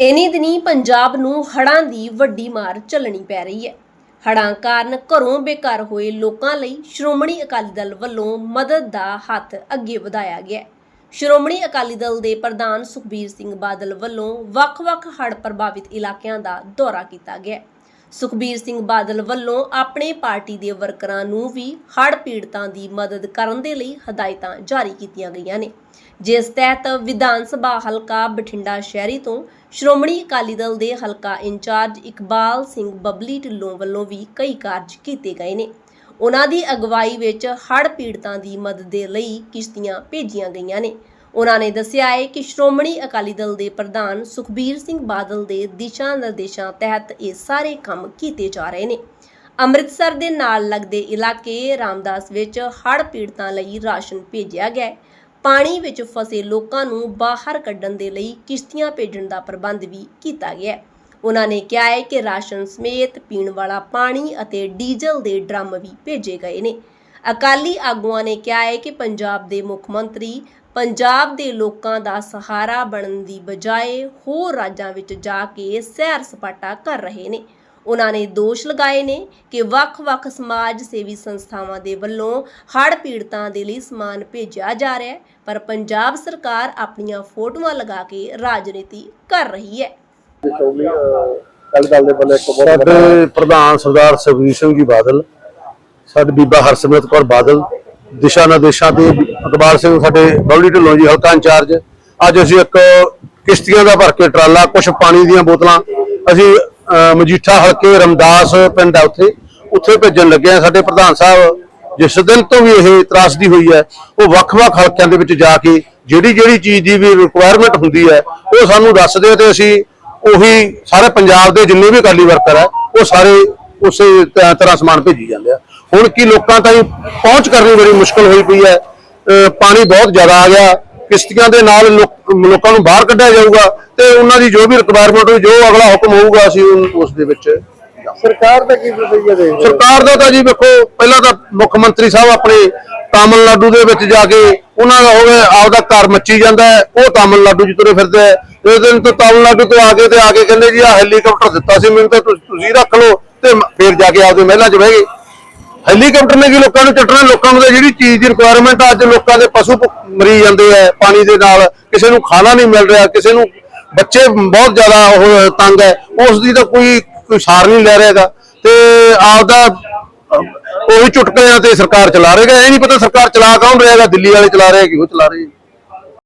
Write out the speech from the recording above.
ਇਨੀ ਦਿਨੀ ਪੰਜਾਬ ਨੂੰ ਹੜ੍ਹਾਂ ਦੀ ਵੱਡੀ ਮਾਰ ਝੱਲਣੀ ਪੈ ਰਹੀ ਹੈ। ਹੜ੍ਹਾਂ ਕਾਰਨ ਘਰੋਂ ਬੇਘਰ ਹੋਏ ਲੋਕਾਂ ਲਈ ਸ਼੍ਰੋਮਣੀ ਅਕਾਲੀ ਦਲ ਵੱਲੋਂ ਮਦਦ ਦਾ ਹੱਥ ਅੱਗੇ ਵਧਾਇਆ ਗਿਆ ਸ਼੍ਰੋਮਣੀ ਅਕਾਲੀ ਦਲ ਦੇ ਪ੍ਰਧਾਨ ਸੁਖਬੀਰ ਸਿੰਘ ਬਾਦਲ ਵੱਲੋਂ ਵੱਖ-ਵੱਖ ਹੜ੍ਹ ਪ੍ਰਭਾਵਿਤ ਇਲਾਕਿਆਂ ਦਾ ਦੌਰਾ ਕੀਤਾ ਗਿਆ ਸੁਖਬੀਰ ਸਿੰਘ ਬਾਦਲ ਵੱਲੋਂ ਆਪਣੇ ਪਾਰਟੀ ਦੇ ਵਰਕਰਾਂ ਨੂੰ ਵੀ ਹੜ੍ਹ ਪੀੜਤਾਂ ਦੀ ਮਦਦ ਕਰਨ ਦੇ ਲਈ ਹਦਾਇਤਾਂ ਜਾਰੀ ਕੀਤੀਆਂ ਗਈਆਂ ਨੇ। ਜਿਸ ਤਹਿਤ ਵਿਧਾਨ ਸਭਾ ਹਲਕਾ ਬਠਿੰਡਾ ਸ਼ਹਿਰੀ ਤੋਂ ਸ਼੍ਰੋਮਣੀ ਅਕਾਲੀ ਦਲ ਦੇ ਹਲਕਾ ਇੰਚਾਰਜ ਇਕਬਾਲ ਸਿੰਘ ਬਬਲੀ ਢਿੱਲੋਂ ਵੱਲੋਂ ਵੀ ਕਈ ਕਾਰਜ ਕੀਤੇ ਗਏ ਨੇ। ਉਹਨਾਂ ਦੀ ਅਗਵਾਈ ਵਿੱਚ ਹੜ੍ਹ ਪੀੜਤਾਂ ਦੀ ਮਦਦ ਦੇ ਲਈ ਕਿਸ਼ਤੀਆਂ ਭੇਜੀਆਂ ਗਈਆਂ ਨੇ। ਉਹਨਾਂ ਨੇ ਦੱਸਿਆ ਹੈ ਕਿ ਸ਼੍ਰੋਮਣੀ ਅਕਾਲੀ ਦਲ ਦੇ ਪ੍ਰਧਾਨ ਸੁਖਬੀਰ ਸਿੰਘ ਬਾਦਲ ਦੇ ਦਿਸ਼ਾ ਨਿਰਦੇਸ਼ਾਂ ਤਹਿਤ ਇਹ ਸਾਰੇ ਕੰਮ ਕੀਤੇ ਜਾ ਰਹੇ ਨੇ। ਅੰਮ੍ਰਿਤਸਰ ਦੇ ਨਾਲ ਲੱਗਦੇ ਇਲਾਕੇ ਰਾਮਦਾਸ ਵਿੱਚ ਹੜ੍ਹ ਪੀੜਤਾਂ ਲਈ ਰਾਸ਼ਨ ਭੇਜਿਆ ਗਿਆ ਹੈ। ਪਾਣੀ ਵਿੱਚ ਫਸੇ ਲੋਕਾਂ ਨੂੰ ਬਾਹਰ ਕੱਢਣ ਦੇ ਲਈ ਕਿਸ਼ਤੀਆਂ ਭੇਜਣ ਦਾ ਪ੍ਰਬੰਧ ਵੀ ਕੀਤਾ ਗਿਆ ਹੈ। ਉਹਨਾਂ ਨੇ ਕਿਹਾ ਹੈ ਕਿ ਰਾਸ਼ਨ ਸਮੇਤ ਪੀਣ ਵਾਲਾ ਪਾਣੀ ਅਤੇ ਡੀਜ਼ਲ ਦੇ ਡਰਮ ਵੀ ਭੇਜੇ ਗਏ ਨੇ। ਅਕਾਲੀ ਆਗੂਆਂ ਨੇ ਕਿਹਾ ਹੈ ਕਿ ਪੰਜਾਬ ਦੇ ਮੁੱਖ ਮੰਤਰੀ ਪੰਜਾਬ ਦੇ ਲੋਕਾਂ ਦਾ ਸਹਾਰਾ ਬਣਨ ਦੀ ਬਜਾਏ ਹੋਰ ਰਾਜਾਂ ਵਿੱਚ ਜਾ ਕੇ ਸੈਰ ਸਪਾਟਾ ਕਰ ਰਹੇ ਨੇ। ਉਹਨਾਂ ਨੇ ਦੋਸ਼ ਲਗਾਏ ਨੇ ਕਿ ਵੱਖ-ਵੱਖ ਸਮਾਜ ਸੇਵੀ ਸੰਸਥਾਵਾਂ ਦੇ ਵੱਲੋਂ ਹੜ੍ਹ ਪੀੜਤਾਂ ਦੇ ਲਈ ਸਮਾਨ ਭੇਜਿਆ ਜਾ ਰਿਹਾ ਹੈ ਪਰ ਪੰਜਾਬ ਸਰਕਾਰ ਆਪਣੀਆਂ ਫੋਟੋਆਂ ਲਗਾ ਕੇ ਰਾਜਨੀਤੀ ਕਰ ਰਹੀ ਹੈ। ਦੇ ਸਾਡੇ ਪ੍ਰਧਾਨ ਸਰਦਾਰ ਸੁਖਬੀਰ ਸਿੰਘ ਜੀ ਬਾਦਲ ਸਾਡੇ ਬੀਬਾ ਹਰਸਿਮਰਤ ਕੌਰ ਬਾਦਲ, ਦਿਸ਼ਾ ਨਿਰਦੇਸ਼ਾਂ ਤੇ ਇਕਬਾਲ ਸਿੰਘ ਸਾਡੇ ਬਬਲੀ ਢਿੱਲੋਂ ਜੀ, ਹਲਕਾ ਇੰਚਾਰਜ। ਅੱਜ ਅਸੀਂ ਇੱਕ ਕਿਸ਼ਤੀਆਂ ਦਾ ਭਰ ਕੇ ਟਰਾਲਾ ਕੁਝ ਪਾਣੀ ਦੀਆਂ ਬੋਤਲਾਂ, ਅਸੀਂ ਮਜੀਠਾ ਹਲਕੇ ਰਮਦਾਸ ਪਿੰਡ ਆ ਉੱਥੇ। ਉੱਥੇ ਭੇਜਣ ਲੱਗੇ ਆ ਸਾਡੇ ਪ੍ਰਧਾਨ ਸਾਹਿਬ। ਜਿਸ ਦਿਨ ਤੋਂ ਵੀ ਇਹ ਤਰਾਸਦੀ ਹੋਈ ਹੈ, ਉਹ ਵੱਖ-ਵੱਖ ਹਲਕਿਆਂ ਦੇ ਵਿੱਚ ਜਾ ਕੇ ਜਿਹੜੀ ਜਿਹੜੀ ਚੀਜ਼ ਦੀ ਵੀ ਰਿਕੁਆਇਰਮੈਂਟ ਹੁੰਦੀ ਹੈ, ਉਹ ਸਾਨੂੰ ਦੱਸਦੇ ਆ ਤੇ ਅਸੀਂ ਉਹੀ ਸਾਰੇ ਪੰਜਾਬ ਦੇ ਜਿੰਨੇ ਵੀ ਅਕਾਲੀ ਵਰਕਰ ਹੈ, ਉਹ ਸਾਰੇ ਉਸੇ ਤ- ਤਰ੍ਹਾਂ ਸਮਾਨ ਭੇਜੀ ਜਾਂਦੇ ਆ। ਹੁਣ ਕੀ ਲੋਕਾਂ ਤਾਈਂ ਪਹੁੰਚ ਕਰਨੀ ਬੜੀ ਮੁਸ਼ਕਲ ਹੋਈ ਪਈ ਹੈ। ਪਾਣੀ ਬਹੁਤ ਜ਼ਿਆਦਾ ਆ ਗਿਆ। ਕਿਸ਼ਤੀਆਂ ਦੇ ਨਾਲ ਲੋਕ- ਨੂੰ ਬਾਹਰ ਕੱਢਿਆ ਜਾਊਗਾ ਤੇ ਉਹਨਾਂ ਦੀ ਜੋ ਵੀ ਰਿਕੁਆਇਰਮੈਂਟ ਹੋਈ ਜੋ ਅਗਲਾ ਹੁਕਮ ਹੋਊਗਾ ਅਸੀਂ ਉਸ ਦੇ ਵਿੱਚ ਸਰਕਾਰ ਦਾ ਕੀ ਰਵੱਈਆ ਹੋ? ਸਰਕਾਰ ਦਾ ਤਾਂ ਜੀ ਵੇਖੋ ਪਹਿਲਾਂ ਤਾਂ ਮੁੱਖ ਮੰਤਰੀ ਸਾਹਿਬ ਆਪਣੇ ਤਾਮਿਲਨਾਡੂ ਦੇ ਵਿੱਚ ਜਾ ਕੇ ਉਹਨਾਂ ਦਾ ਹੋਵੇ ਆਪਦਾ ਘਰ ਮੱਚੀ ਜਾਂਦਾ ਹੈ ਉਹ ਤਾਮਿਲਨਾਡੂ 'ਚ ਤੁਰੇ ਫਿਰਦੇ ਹੈ। ਇਸ ਦਿਨ ਤੋਂ ਤਾਮਿਲਨਾਡੂ ਤੋਂ ਆ ਕੇ ਤੇ ਆ ਕੇ ਕਹਿੰਦੇ ਜੀ ਆ ਹੈਲੀਕਾਪਟਰ ਦਿੱਤਾ ਸੀ ਮੈਨੂੰ ਤਾਂ ਤੁਸੀਂ ਰੱਖ ਲਓ ਤੇ ਫਿਰ ਜਾ ਕੇ ਆਪਦੇ ਮਹਿਲਾਂ 'ਚ ਬਹਿ ਗਏ। ਹੈਲੀਕਾਪਟਰ ਨੇ ਕੀ ਲੋਕਾਂ ਨੂੰ ਚੱਟਣਾ? ਲੋਕਾਂ ਨੂੰ ਤਾਂ ਜਿਹੜੀ ਚੀਜ਼ ਦੀ ਰਿਕੁਆਇਰਮੈਂਟ ਆ ਅੱਜ ਲੋਕਾਂ ਦੇ ਪਸ਼ੂ ਮਰੀ ਜਾਂਦੇ ਆ ਪਾਣੀ ਦੇ ਨਾਲ। ਕਿਸੇ ਨੂੰ ਖਾਣਾ ਨਹੀਂ ਮਿਲ ਰਿਹਾ ਕਿਸੇ ਨੂੰ ਬੱਚੇ ਬਹੁਤ ਜ਼ਿਆਦਾ ਉਹ ਤੰਗ ਹੈ। ਉਸ ਦੀ ਤਾਂ ਕੋਈ ਕੋਈ ਸਾਰ ਨਹੀਂ ਲੈ ਰਿਹਾਗਾ ਤੇ ਆਪਦਾ ਅਹ, ਉਹੀ ਚੁਟਕਲਿਆਂ ਤੇ ਸਰਕਾਰ ਚਲਾ ਰਹੇਗਾ। ਇਹ ਨਹੀਂ ਪਤਾ ਸਰਕਾਰ ਚਲਾ ਕੌਣ ਰਿਹਾਗਾ ਦਿੱਲੀ ਵਾਲੇ ਚਲਾ ਰਹੇ ਕਿ ਉਹ ਚਲਾ ਰਹੇ।